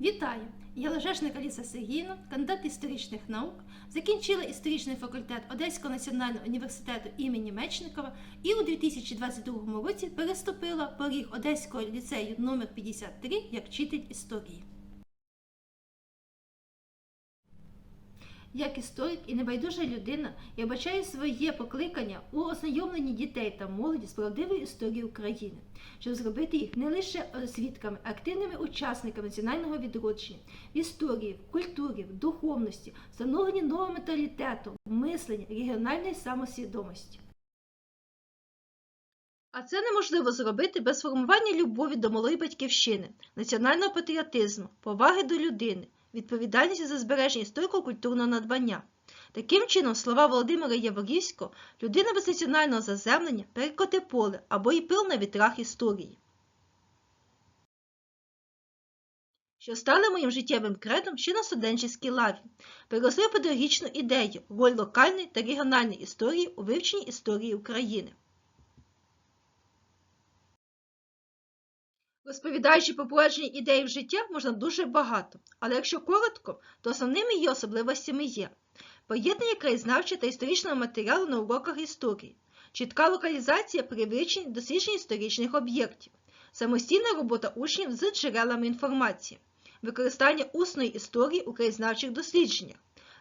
Вітаю! Я Лежешник Аліса Сергійна, кандидат історичних наук, закінчила історичний факультет Одеського національного університету імені Мечникова і у 2022 році переступила поріг Одеського ліцею номер 53 як вчитель історії. Як історик і небайдужа людина, я бачаю своє покликання у ознайомленні дітей та молоді з правдивою історією України, щоб зробити їх не лише свідками, а активними учасниками національного відродження, в історії, в культурі, в духовності, встановленні нового менталітету, мислення, регіональної самосвідомості. А це неможливо зробити без формування любові до малої батьківщини, національного патріотизму, поваги до людини, відповідальності за збереження історико-культурного надбання. Таким чином, слова Володимира Яворівського людина без національного заземлення перекоти поле або й пил на вітрах історії. Що стали моїм життєвим кредом ще на студентській лаві, переросли педагогічну ідею роль локальної та регіональної історії у вивченні історії України. Розповідаючи про попередження ідеї в життя можна дуже багато, але якщо коротко, то основними її особливостями є поєднання краєзнавчого та історичного матеріалу на уроках історії, чітка локалізація при вивченні досліджень історичних об'єктів, самостійна робота учнів з джерелами інформації, використання усної історії у краєзнавчих дослідженнях,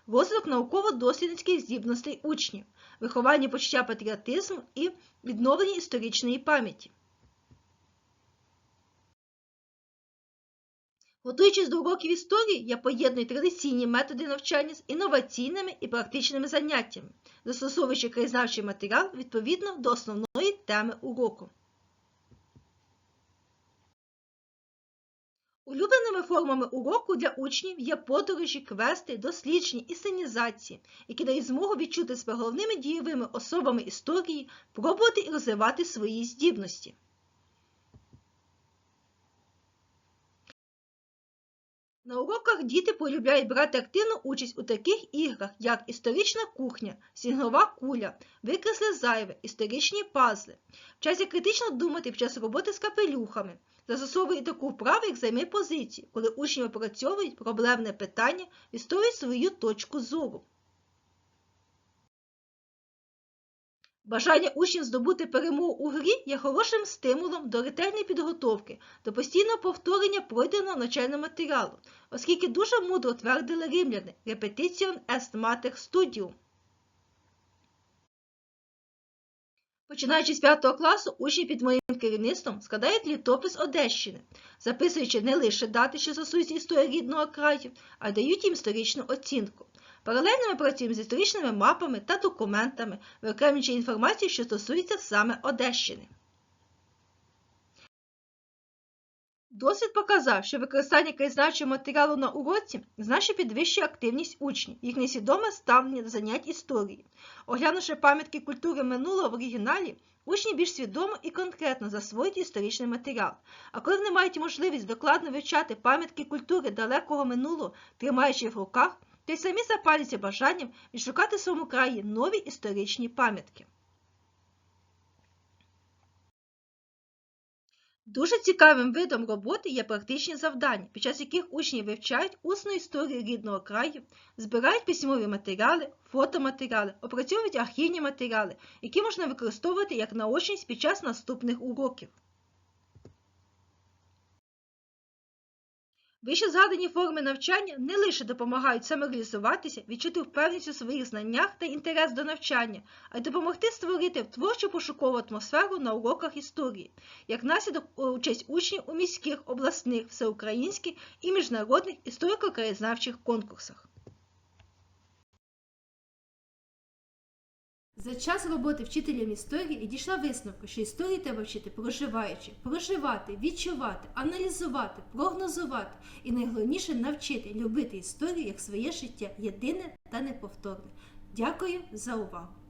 розвиток науково-дослідницьких здібностей учнів, виховання почуття патріотизму і відновлення історичної пам'яті. Готуючись до уроків історії, я поєдную традиційні методи навчання з інноваційними і практичними заняттями, застосовуючи краєзнавчий матеріал відповідно до основної теми уроку. Улюбленими формами уроку для учнів є подорожі, квести, дослідження і сценізації, які дають змогу відчути себе головними дієвими особами історії, пробувати і розвивати свої здібності. На уроках діти полюбляють брати активну участь у таких іграх, як історична кухня, сінгова куля, викресли зайве, історичні пазли, вчаться критично думати під час роботи з капелюхами, застосовують таку вправу, як займи позиції, коли учні опрацьовують проблемне питання, відстоюють свою точку зору. Бажання учнів здобути перемогу у грі є хорошим стимулом до ретельної підготовки, до постійного повторення пройденого навчального матеріалу, оскільки дуже мудро твердили римляни «repetition est mater studium». Починаючи з 5 класу, учні під моїм керівництвом складають літопис Одещини, записуючи не лише дати, що стосуються історії рідного краю, а дають їм історичну оцінку. Паралельно ми працюємо з історичними мапами та документами, виокремлюючи інформацію, що стосується саме Одещини. Досвід показав, що використання краєзнавчого матеріалу на уроці значно підвищує активність учнів, їх несвідоме ставлення до занять історії. Оглянувши пам'ятки культури минулого в оригіналі, учні більш свідомо і конкретно засвоюють історичний матеріал. А коли вони мають можливість докладно вивчати пам'ятки культури далекого минулого, тримаючи в руках, то й самі запалюються бажанням відшукати в своєму краї нові історичні пам'ятки. Дуже цікавим видом роботи є практичні завдання, під час яких учні вивчають усну історію рідного краю, збирають письмові матеріали, фотоматеріали, опрацьовують архівні матеріали, які можна використовувати як наочність під час наступних уроків. Вище згадані форми навчання не лише допомагають самореалізуватися, відчути впевненість у своїх знаннях та інтерес до навчання, а й допомогти створити творчу пошукову атмосферу на уроках історії, як наслідок участь учнів у міських, обласних, всеукраїнських і міжнародних історико-краєзнавчих конкурсах. За час роботи вчителем історії дійшла висновку, що історії треба вчити проживаючи, проживати, відчувати, аналізувати, прогнозувати і найголовніше навчити любити історію як своє життя єдине та неповторне. Дякую за увагу!